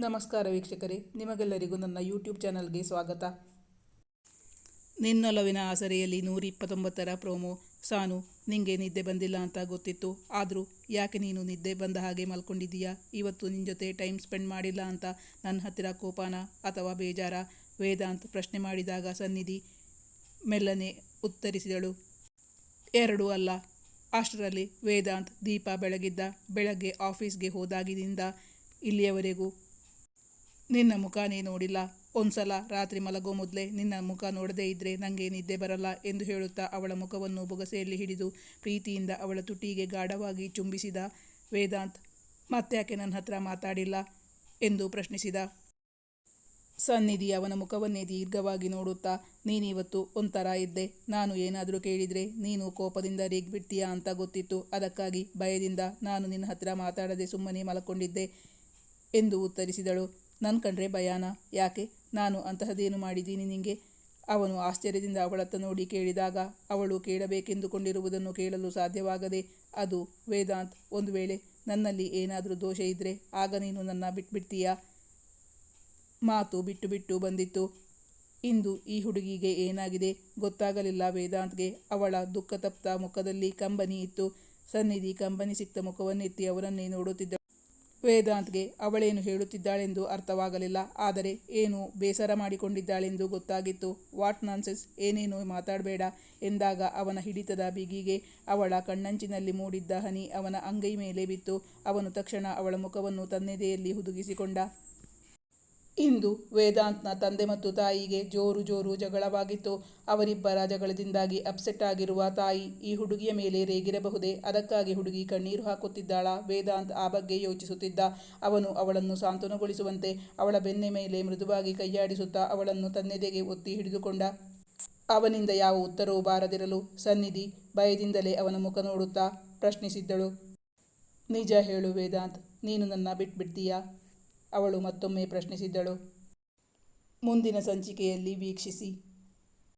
ನಮಸ್ಕಾರ ವೀಕ್ಷಕರೇ, ನಿಮಗೆಲ್ಲರಿಗೂ ನನ್ನ ಯೂಟ್ಯೂಬ್ ಚಾನಲ್ಗೆ ಸ್ವಾಗತ. ನಿನ್ನೊಲವಿನ ಆಸರೆಯಲ್ಲಿ ನೂರ ಇಪ್ಪತ್ತೊಂಬತ್ತರ ಪ್ರೋಮೋ. ಸಾನು, ನಿಂಗೆ ನಿದ್ದೆ ಬಂದಿಲ್ಲ ಅಂತ ಗೊತ್ತಿತ್ತು. ಆದರೂ, ಯಾಕೆ ನೀನು ನಿದ್ದೆ ಬಂದ ಹಾಗೆ ಮಲ್ಕೊಂಡಿದ್ದೀಯಾ? ಇವತ್ತು ನಿನ್ನ ಜೊತೆ ಟೈಮ್ ಸ್ಪೆಂಡ್ ಮಾಡಿಲ್ಲ ಅಂತ ನನ್ನ ಹತ್ತಿರ ಕೋಪಾನ ಅಥವಾ ಬೇಜಾರ? ವೇದಾಂತ್ ಪ್ರಶ್ನೆ ಮಾಡಿದಾಗ ಸನ್ನಿಧಿ ಮೆಲ್ಲನೆ ಉತ್ತರಿಸಿದಳು. ಎರಡೂ ಅಲ್ಲ. ಅಷ್ಟರಲ್ಲಿ ವೇದಾಂತ್ ದೀಪ ಬೆಳಗಿದ್ದ. ಬೆಳಗ್ಗೆ ಆಫೀಸ್ಗೆ ಹೋದಾಗಿನಿಂದ ಇಲ್ಲಿಯವರೆಗೂ ನಿನ್ನ ಮುಖ ನೀ ನೋಡಿಲ್ಲ. ಒಂದ್ಸಲ ರಾತ್ರಿ ಮಲಗೋ ಮೊದಲೇ ನಿನ್ನ ಮುಖ ನೋಡದೇ ಇದ್ದರೆ ನನಗೆ ನಿದ್ದೆ ಬರಲ್ಲ ಎಂದು ಹೇಳುತ್ತಾ ಅವಳ ಮುಖವನ್ನು ಬೊಗಸೆಯಲ್ಲಿ ಹಿಡಿದು ಪ್ರೀತಿಯಿಂದ ಅವಳ ತುಟಿಗೆ ಗಾಢವಾಗಿ ಚುಂಬಿಸಿದ ವೇದಾಂತ್ ಮತ್ತ್ಯಾಕೆ ನನ್ನ ಹತ್ರ ಮಾತಾಡಿಲ್ಲ? ಎಂದು ಪ್ರಶ್ನಿಸಿದ. ಸನ್ನಿಧಿ ಅವನ ಮುಖವನ್ನೇ ದೀರ್ಘವಾಗಿ ನೋಡುತ್ತಾ, ನೀನಿವತ್ತು ಒಂಥರ ಇದ್ದೆ. ನಾನು ಏನಾದರೂ ಕೇಳಿದರೆ ನೀನು ಕೋಪದಿಂದ ರೇಗ್ಬಿಡ್ತೀಯಾ ಅಂತ ಗೊತ್ತಿತ್ತು. ಅದಕ್ಕಾಗಿ ಭಯದಿಂದ ನಾನು ನಿನ್ನ ಹತ್ರ ಮಾತಾಡದೆ ಸುಮ್ಮನೆ ಮಲಕೊಂಡಿದ್ದೆ ಎಂದು ಉತ್ತರಿಸಿದಳು. ನನ್ನ ಕಂಡ್ರೆ ಭಯಾನ. ಯಾಕೆ? ನಾನು ಅಂತಹದೇನು ಮಾಡಿದ್ದೀನಿ ನಿಂಗೆ? ಅವನು ಆಶ್ಚರ್ಯದಿಂದ ಅವಳತ್ತ ನೋಡಿ ಕೇಳಿದಾಗ, ಅವಳು ಕೇಳಬೇಕೆಂದುಕೊಂಡಿರುವುದನ್ನು ಕೇಳಲು ಸಾಧ್ಯವಾಗದೆ, ಅದು ವೇದಾಂತ್, ಒಂದು ವೇಳೆ ನನ್ನಲ್ಲಿ ಏನಾದರೂ ದೋಷ ಇದ್ದರೆ ಆಗ ನೀನು ನನ್ನ ಬಿಟ್ಬಿಡ್ತೀಯಾ? ಮಾತು ಬಿಟ್ಟು ಬಿಟ್ಟು ಬಂದಿತ್ತು. ಇಂದು ಈ ಹುಡುಗಿಗೆ ಏನಾಗಿದೆ ಗೊತ್ತಾಗಲಿಲ್ಲ ವೇದಾಂತ್ಗೆ. ಅವಳ ದುಃಖ ತಪ್ತ ಮುಖದಲ್ಲಿ ಕಂಬನಿ ಇತ್ತು. ಸನ್ನಿಧಿ ಕಂಬನಿ ಸಿಕ್ತ ಮುಖವನ್ನೆತ್ತಿ ಅವರನ್ನೇ ನೋಡುತ್ತಿದ್ದ ವೇದಾಂತ್ಗೆ ಅವಳೇನು ಹೇಳುತ್ತಿದ್ದಾಳೆಂದು ಅರ್ಥವಾಗಲಿಲ್ಲ. ಆದರೆ ಏನು ಬೇಸರ ಮಾಡಿಕೊಂಡಿದ್ದಾಳೆಂದು ಗೊತ್ತಾಗಿತ್ತು. ವಾಟ್ ನಾನ್ಸೆನ್ಸ್, ಏನೇನು ಮಾತಾಡಬೇಡ ಎಂದಾಗ ಅವನ ಹಿಡಿತದ ಬಿಗಿಗೆ ಅವಳ ಕಣ್ಣಂಚಿನಲ್ಲಿ ಮೂಡಿದ್ದ ಹನಿ ಅವನ ಅಂಗೈ ಮೇಲೆ ಬಿತ್ತು. ಅವನು ತಕ್ಷಣ ಅವಳ ಮುಖವನ್ನು ತನ್ನೆದೆಯಲ್ಲಿ ಹುದುಗಿಸಿಕೊಂಡ. ಇಂದು ವೇದಾಂತ್ನ ತಂದೆ ಮತ್ತು ತಾಯಿಗೆ ಜೋರು ಜೋರು ಜಗಳವಾಗಿತ್ತು. ಅವರಿಬ್ಬರ ಜಗಳದಿಂದಾಗಿ ಅಪ್ಸೆಟ್ ಆಗಿರುವ ತಾಯಿ ಈ ಹುಡುಗಿಯ ಮೇಲೆ ರೇಗಿರಬಹುದೇ? ಅದಕ್ಕಾಗಿ ಹುಡುಗಿ ಕಣ್ಣೀರು ಹಾಕುತ್ತಿದ್ದಾಳ. ವೇದಾಂತ್ ಆ ಬಗ್ಗೆ ಯೋಚಿಸುತ್ತಿದ್ದ. ಅವನು ಅವಳನ್ನು ಸಾಂತ್ವನಗೊಳಿಸುವಂತೆ ಅವಳ ಬೆನ್ನೆ ಮೇಲೆ ಮೃದುವಾಗಿ ಕೈಯಾಡಿಸುತ್ತಾ ಅವಳನ್ನು ತನ್ನೆದೆಗೆ ಒತ್ತಿ ಹಿಡಿದುಕೊಂಡ. ಅವನಿಂದ ಯಾವ ಉತ್ತರವೂ ಬಾರದಿರಲು ಸನ್ನಿಧಿ ಭಯದಿಂದಲೇ ಅವನ ಮುಖ ನೋಡುತ್ತಾ ಪ್ರಶ್ನಿಸಿದ್ದಳು. ನಿಜ ಹೇಳು ವೇದಾಂತ್, ನೀನು ನನ್ನ ಬಿಟ್ಬಿಡ್ತೀಯಾ? ಅವಳು ಮತ್ತೊಮ್ಮೆ ಪ್ರಶ್ನಿಸಿದ್ದಳು. ಮುಂದಿನ ಸಂಚಿಕೆಯಲ್ಲಿ ವೀಕ್ಷಿಸಿ.